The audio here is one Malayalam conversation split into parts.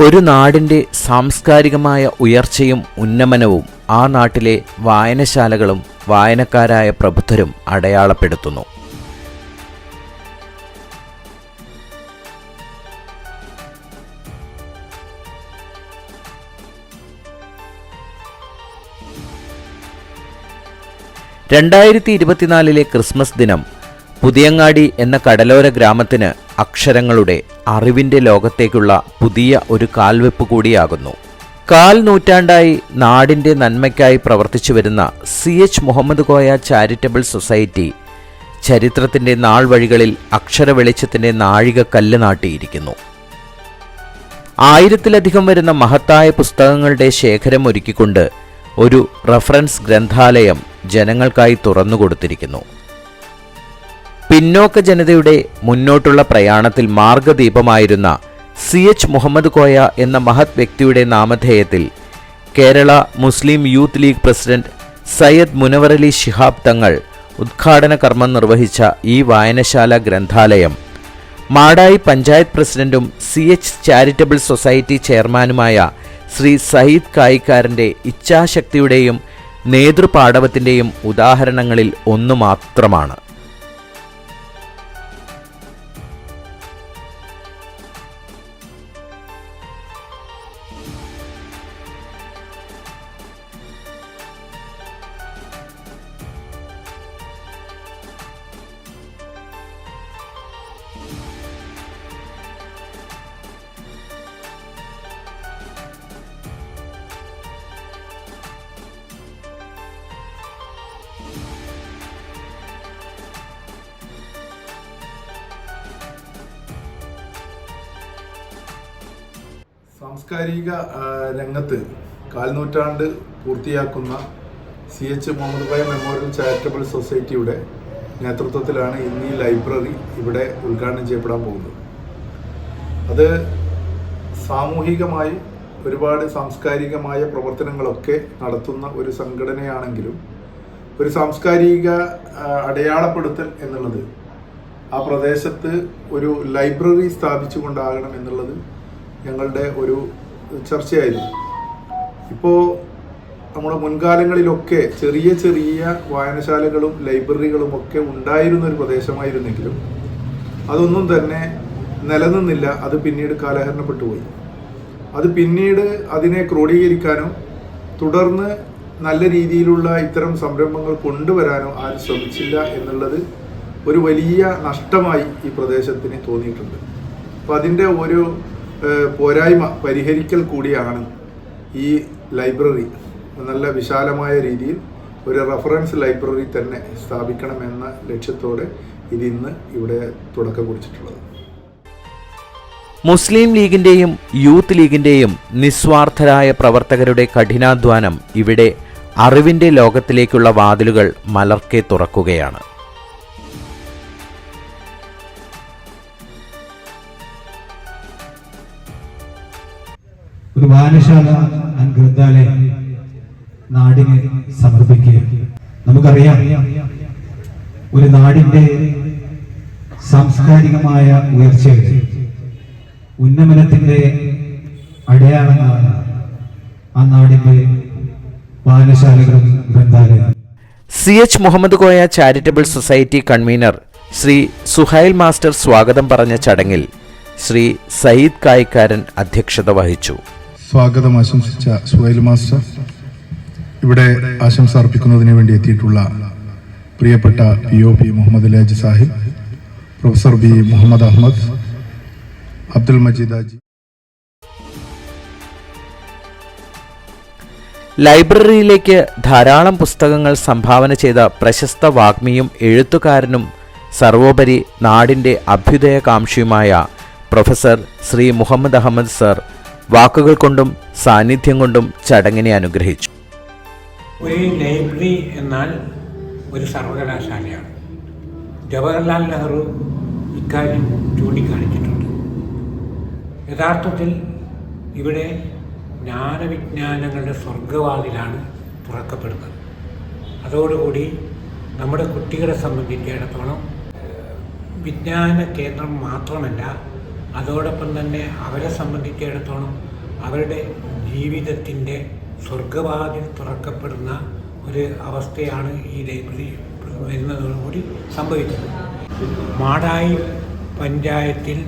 ഒരു നാടിന്റെ സാംസ്കാരികമായ ഉയർച്ചയും ഉന്നമനവും ആ നാട്ടിലെ വായനശാലകളും വായനക്കാരായ പ്രബുദ്ധരും അടയാളപ്പെടുത്തുന്നു. രണ്ടായിരത്തി ഇരുപത്തിനാലിലെ ക്രിസ്മസ് ദിനം പുതിയങ്ങാടി എന്ന കടലോര ഗ്രാമത്തിന് അക്ഷരങ്ങളുടെ അറിവിന്റെ ലോകത്തേക്കുള്ള പുതിയ ഒരു കാൽവെപ്പ് കൂടിയാകുന്നു. കാൽ നൂറ്റാണ്ടായി നാടിന്റെ നന്മയ്ക്കായി പ്രവർത്തിച്ചു വരുന്ന C H Muhammad Koya charitable society ചരിത്രത്തിന്റെ നാൾ വഴികളിൽ അക്ഷര വെളിച്ചത്തിന്റെ നാഴികക്കല്ല് നാട്ടിയിരിക്കുന്നു. ആയിരത്തിലധികം വരുന്ന മഹത്തായ പുസ്തകങ്ങളുടെ ശേഖരം ഒരുക്കിക്കൊണ്ട് ഒരു റഫറൻസ് ഗ്രന്ഥാലയം ജനങ്ങൾക്കായി തുറന്നുകൊടുത്തിരിക്കുന്നു. പിന്നോക്ക ജനതയുടെ മുന്നോട്ടുള്ള പ്രയാണത്തിൽ മാർഗദീപമായിരുന്ന സി എച്ച് മുഹമ്മദ് കോയ എന്ന മഹത് വ്യക്തിയുടെ നാമധേയത്തിൽ Kerala Muslim youth league president Sayyid Munavvarali Shihab Thangal ഉദ്ഘാടന കർമ്മം നിർവഹിച്ച ഈ വായനശാല ഗ്രന്ഥാലയം. മാടായി പഞ്ചായത്ത് പ്രസിഡന്റും സി എച്ച് ചാരിറ്റബിൾ സൊസൈറ്റി ചെയർമാനുമായ ശ്രീ സയ്യിദ് കായിക്കാരന്റെ ഇച്ഛാശക്തിയുടെയും നേതൃപാടവത്തിന്റെയും ഉദാഹരണങ്ങളിൽ ഒന്നു മാത്രമാണ്. സാംസ്കാരിക രംഗത്ത് കാൽനൂറ്റാണ്ട് പൂർത്തിയാക്കുന്ന C H Muhammad Bhai memorial charitable സൊസൈറ്റിയുടെ നേതൃത്വത്തിലാണ് ഇന്ന് ഈ ലൈബ്രറി ഇവിടെ ഉദ്ഘാടനം ചെയ്യപ്പെടാൻ പോകുന്നത്. അത് സാമൂഹികമായി ഒരുപാട് സാംസ്കാരികമായ പ്രവർത്തനങ്ങളൊക്കെ നടത്തുന്ന ഒരു സംഘടനയാണെങ്കിലും ഒരു സാംസ്കാരിക അടയാളപ്പെടുത്തൽ എന്നുള്ളത് ആ പ്രദേശത്ത് ഒരു ലൈബ്രറി സ്ഥാപിച്ചുകൊണ്ടാകണം എന്നുള്ളത് ഞങ്ങളുടെ ഒരു ചർച്ചയായിരുന്നു. ഇപ്പോൾ നമ്മുടെ മുൻകാലങ്ങളിലൊക്കെ ചെറിയ ചെറിയ വായനശാലകളും ലൈബ്രറികളും ഒക്കെ ഉണ്ടായിരുന്ന ഒരു പ്രദേശമായിരുന്നെങ്കിലും അതൊന്നും തന്നെ നിലനിന്നില്ല. അത് പിന്നീട് കാലഹരണപ്പെട്ടു പോയി. അത് പിന്നീട് അതിനെ ക്രോഡീകരിക്കാനോ തുടർന്ന് നല്ല രീതിയിലുള്ള ഇത്തരം സംരംഭങ്ങൾ കൊണ്ടുവരാനോ ആരും ശ്രമിച്ചില്ല എന്നുള്ളത് ഒരു വലിയ നഷ്ടമായി ഈ പ്രദേശത്തിന് തോന്നിയിട്ടുണ്ട്. അപ്പം അതിന്റെ ഒരു പോരായ്മ പരിഹരിക്കൽ കൂടിയാണ് ഈ ലൈബ്രറി. നല്ല വിശാലമായ രീതിയിൽ ഒരു റഫറൻസ് ലൈബ്രറി തന്നെ സ്ഥാപിക്കണമെന്ന ലക്ഷ്യത്തോടെ ഇതിന്ന് ഇവിടെ തുടക്കം കുറിച്ചിട്ടുള്ളത്. മുസ്ലിം ലീഗിന്റെയും യൂത്ത് ലീഗിന്റെയും നിസ്വാർത്ഥരായ പ്രവർത്തകരുടെ കഠിനാധ്വാനം ഇവിടെ അറിവിന്റെ ലോകത്തിലേക്കുള്ള വാതിലുകൾ മലർക്കെ തുറക്കുകയാണ്. ഒരു വായനശാല ആൻഡ് ഗ്രന്ഥാലയം നാടിന് സമർപ്പിക്കുക. നമുക്കറിയാം ഒരു നാടിന്റെ സാംസ്കാരികമായ ഉയർച്ചയുടെ ഉന്നമനത്തിന്റെ അടയാളങ്ങളാണ് ആ നാടിന്റെ വായനശാലകളും ഗ്രന്ഥാലയങ്ങളും. C H Muhammad Koya charitable society convener Shri Suhail master സ്വാഗതം പറഞ്ഞ ചടങ്ങിൽ ശ്രീ സയ്യിദ് കായിക്കാരൻ അധ്യക്ഷത വഹിച്ചു. സ്വാഗതം ആശംസിച്ച സുഹൈൽ മാസ്റ്റർ. ഇവിടെ ആശംസ അർപ്പിക്കുന്നതിന് വേണ്ടി എത്തിയിട്ടുള്ള പ്രിയപ്പെട്ട P O P Muhammad Laj Sahib professor B Muhammad Ahmed Abdul Majeed ആജി. ലൈബ്രറിയിലേക്ക് ധാരാളം പുസ്തകങ്ങൾ സംഭാവന ചെയ്ത പ്രശസ്ത വാഗ്മിയും എഴുത്തുകാരനും സർവോപരി നാടിന്റെ അഭ്യുദയകാംക്ഷിയുമായ പ്രൊഫസർ ശ്രീ മുഹമ്മദ് അഹമ്മദ് സർ വാക്കുകൾ കൊണ്ടും സാന്നിധ്യം കൊണ്ടും ചടങ്ങിനെ അനുഗ്രഹിച്ചു. ഒരു ലൈബ്രറി എന്നാൽ ഒരു സർവകലാശാലയാണ്. ജവഹർലാൽ നെഹ്റു ഇക്കാര്യം ചൂണ്ടിക്കാണിച്ചിട്ടുണ്ട്. യഥാർത്ഥത്തിൽ ഇവിടെ ജ്ഞാനവിജ്ഞാനങ്ങളുടെ സ്വർഗവാതിലാണ് തുറക്കപ്പെടുന്നത്. അതോടുകൂടി നമ്മുടെ കുട്ടികളെ സംബന്ധിച്ചിടത്തോളം വിജ്ഞാന കേന്ദ്രം മാത്രമല്ല അതോടൊപ്പം തന്നെ അവരെ സംബന്ധിച്ചിടത്തോളം അവരുടെ ജീവിതത്തിന്റെ സ്വർഗവാതിൽ തുറക്കപ്പെടുന്ന ഒരു അവസ്ഥയാണ് ഈ ലൈബ്രറി വരുന്നതോടുകൂടി സംഭവിച്ചത് മാടായി പഞ്ചായത്തിൽ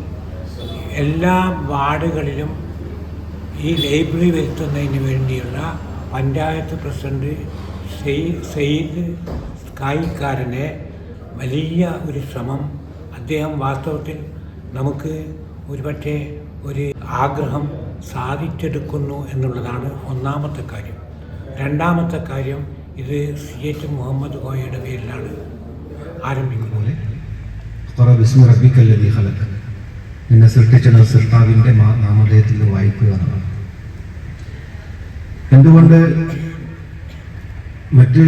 എല്ലാ വാർഡുകളിലും ഈ ലൈബ്രറി വരുത്തുന്നതിന് വേണ്ടിയുള്ള പഞ്ചായത്ത് പ്രസിഡന്റ് സെയ്- സെയ്ദ് കായിക്കാരനെ വലിയ ഒരു ശ്രമം അദ്ദേഹം വാസ്തവത്തിൽ നമുക്ക് ഒരുപക്ഷെ ഒരു ആഗ്രഹം സാധിച്ചെടുക്കുന്നു എന്നുള്ളതാണ് ഒന്നാമത്തെ കാര്യം. രണ്ടാമത്തെ കാര്യം ഇത് സി എച്ച് മുഹമ്മദ് കോയയുടെ പേരിലാണ് ആരംഭിക്കുന്നത്. ഇഖ്റ ബിസ്മി റബ്ബിക്കല്ലദീ ഖലഖ്. നിന്നെ സൃഷ്ടിച്ച സൃഷ്ടാവിന്റെ നാമധേയത്തിൽ വായിക്കുക എന്നതാണ്. എന്തുകൊണ്ട് മറ്റ്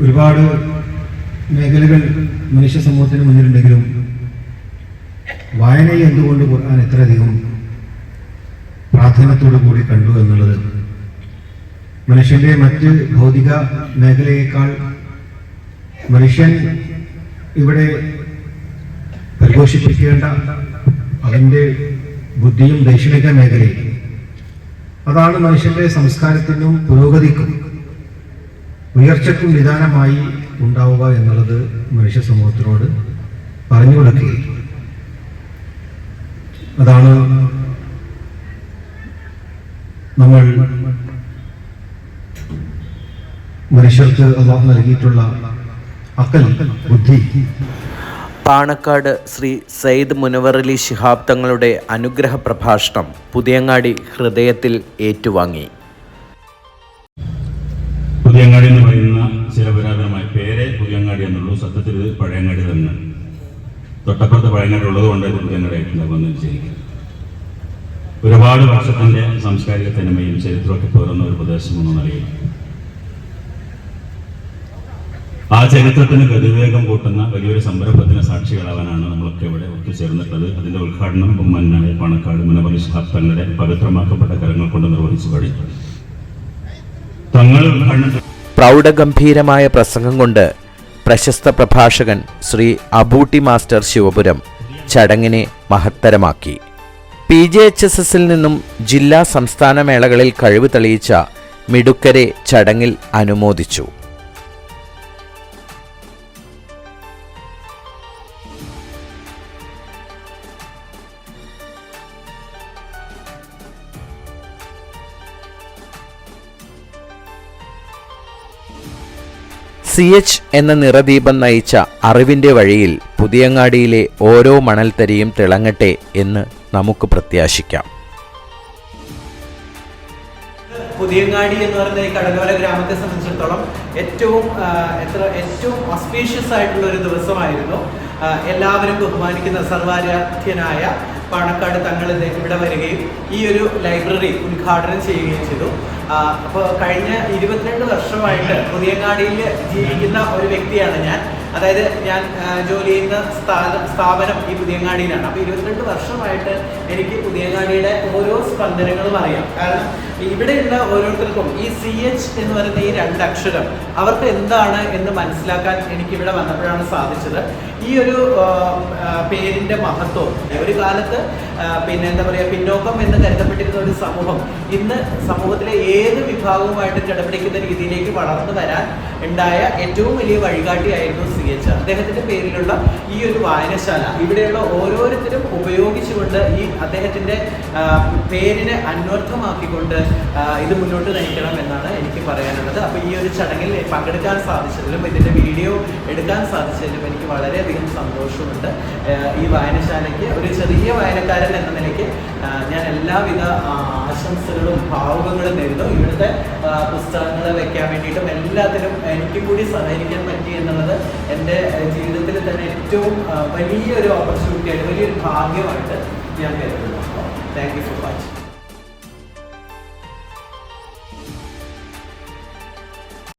ഒരുപാട് മേഖലകൾ മനുഷ്യ സമൂഹത്തിന് മുന്നിലുണ്ടെങ്കിലും വായനയെ എന്തുകൊണ്ട് ഖുർആൻ ഇത്രയധികം പ്രാധാന്യത്തോടു കൂടി കണ്ടു എന്നുള്ളത്? മനുഷ്യന്റെ മറ്റ് ഭൗതിക മേഖലയേക്കാൾ മനുഷ്യൻ ഇവിടെ പരിപോഷിപ്പിക്കേണ്ട അവന്റെ ബുദ്ധിയും ദൈക്ഷണിക മേഖലയും അതാണ് മനുഷ്യന്റെ സംസ്കാരത്തിനും പുരോഗതിക്കും ഉയർച്ചയ്ക്കും നിദാനമായി ഉണ്ടാവുക എന്നുള്ളത് മനുഷ്യ സമൂഹത്തിനോട് പറഞ്ഞു കൊടുക്കുകയും അതാണ് നമ്മൾ മനുഷ്യർക്ക് അള്ളാഹു നൽകിയിട്ടുള്ള അക്കൽ ബുദ്ധി. പാണക്കാട് ശ്രീ സയ്യിദ് മുനവറലി ശിഹാബ് തങ്ങളുടെ അനുഗ്രഹ പ്രഭാഷണം പുതിയങ്ങാടി ഹൃദയത്തിൽ ഏറ്റുവാങ്ങി. പുതിയങ്ങാടി എന്ന് പറയുന്ന ചില പുരാതനമായ പേരെ പുതിയങ്ങാടി എന്നുള്ളൂ. സത്യത്തിൽ ഇത് പഴയങ്ങാടി തന്നെ. തൊട്ടപ്പുറത്ത് പഴയങ്ങാടി ഉള്ളത് കൊണ്ട് ഇത് പുതിയങ്ങാടി ആയിട്ടുണ്ടാകുമെന്ന് വിചാരിക്കും. ഒരുപാട് വർഷത്തിന്റെ സാംസ്കാരിക തനിമയും ചരിത്രമൊക്കെ പേറുന്ന ഒരു പ്രദേശം എന്ന് ആ ചരിത്രത്തിന് ഗതിവേഗം കൂട്ടുന്ന വലിയൊരു സംരംഭത്തിന് സാക്ഷികളാവാനാണ് നമ്മളൊക്കെ ഇവിടെ ഒത്തുചേർന്നിട്ടുള്ളത്. അതിന്റെ ഉദ്ഘാടനം ബഹുമാനായ പണക്കാട് മുനപലി തങ്ങളുടെ പവിത്രമാക്കപ്പെട്ട കരങ്ങൾ കൊണ്ട് നിർവഹിച്ചു കഴിഞ്ഞു തങ്ങൾ പ്രൗഢഗംഭീരമായ പ്രസംഗം കൊണ്ട് പ്രശസ്ത പ്രഭാഷകൻ ശ്രീ അബൂട്ടി മാസ്റ്റർ ശിവപുരം ചടങ്ങിനെ മഹത്തരമാക്കി. പി ജെ എച്ച് എസ് എസിൽ നിന്നും ജില്ലാ സംസ്ഥാന മേളകളിൽ കഴിവ് തെളിയിച്ച മിടുക്കരെ ചടങ്ങിൽ അനുമോദിച്ചു. സി എച്ച് എന്ന നിറദീപം നയിച്ച അറിവിന്റെ വഴിയിൽ പുതിയങ്ങാടിയിലെ ഓരോ മണൽത്തരിയും തിളങ്ങട്ടെ എന്ന് നമുക്ക് പ്രത്യാശിക്കാം. പുതിയങ്ങാടി എന്ന് പറയുന്ന ഈ കടലോര ഗ്രാമത്തെ സംബന്ധിച്ചിടത്തോളം ഏറ്റവും എത്ര ഏറ്റവും ഓസ്പീഷ്യസ് ആയിട്ടുള്ള ഒരു ദിവസമായിരുന്നു. എല്ലാവരും ബഹുമാനിക്കുന്ന സർവാരാധ്യനായ പാണക്കാട് തങ്ങൾ ഇവിടെ വരികയും ഈ ഒരു ലൈബ്രറി ഉദ്ഘാടനം ചെയ്യുകയും ചെയ്തു. അപ്പോൾ കഴിഞ്ഞ ഇരുപത്തിരണ്ട് വർഷമായിട്ട് പുതിയങ്ങാടിയിൽ ജീവിക്കുന്ന ഒരു വ്യക്തിയാണ് ഞാൻ. അതായത് ഞാൻ ജോലി ചെയ്യുന്ന സ്ഥാന- സ്ഥാപനം ഈ പുതിയങ്ങാടിയിലാണ്. അപ്പോൾ ഇരുപത്തിരണ്ട് വർഷമായിട്ട് എനിക്ക് പുതിയങ്ങാടിയുടെ ഓരോ സ്പന്ദനങ്ങളും അറിയാം. കാരണം ഇവിടെയുള്ള ഓരോരുത്തർക്കും ഈ സി എച്ച് എന്ന് പറയുന്ന ഈ രണ്ട് അക്ഷരം അവർക്ക് എന്താണ് എന്ന് മനസ്സിലാക്കാൻ എനിക്ക് ഇവിടെ വന്നപ്പോഴാണ് സാധിച്ചത്. ഈ ഒരു പേരിന്റെ മഹത്വം ഒരു കാലത്ത് പിന്നെ എന്താ പറയുക പിന്നോക്കം എന്ന് കരുതപ്പെട്ടിരുന്ന ഒരു സമൂഹം ഇന്ന് സമൂഹത്തിലെ ഏത് വിഭാഗവുമായിട്ട് കിടപിടിക്കുന്ന രീതിയിലേക്ക് വളർന്നു വരാൻ ഉണ്ടായ ഏറ്റവും വലിയ വഴികാട്ടിയായിരുന്നു സി എച്ച് അദ്ദേഹത്തിന്റെ പേരിലുള്ള ഈ ഒരു വായനശാല. ഇവിടെയുള്ള ഓരോരുത്തരും ഉപയോഗിച്ചുകൊണ്ട് ഈ അദ്ദേഹത്തിന്റെ പേരിനെ അന്വർത്ഥമാക്കിക്കൊണ്ട് ഇത് മുന്നോട്ട് നയിക്കണം എന്നാണ് എനിക്ക് പറയാനുള്ളത്. അപ്പോൾ ഈ ഒരു ചടങ്ങിൽ പങ്കെടുക്കാൻ സാധിച്ചതിലും ഇതിന്റെ വീഡിയോ എടുക്കാൻ സാധിച്ചതിലും എനിക്ക് വളരെയധികം സന്തോഷമുണ്ട്. ഈ വായനശാലയ്ക്ക് ഒരു ചെറിയ വായനക്കാരൻ എന്ന നിലയ്ക്ക് ഞാൻ എല്ലാവിധ ആശംസകളും ഭാവുകങ്ങളും നേരുന്നു. ഇവിടുത്തെ പുസ്തകങ്ങൾ വെക്കാൻ വേണ്ടിയിട്ടും എല്ലാത്തിനും എനിക്ക് കൂടി സഹകരിക്കാൻ പറ്റി എന്നുള്ളത് എന്റെ ജീവിതത്തിൽ തന്നെ ഏറ്റവും വലിയൊരു ഓപ്പർച്യൂണിറ്റി ആയിട്ട് വലിയൊരു ഭാഗ്യമായിട്ട് ഞാൻ കരുതുന്നു. Thank you so much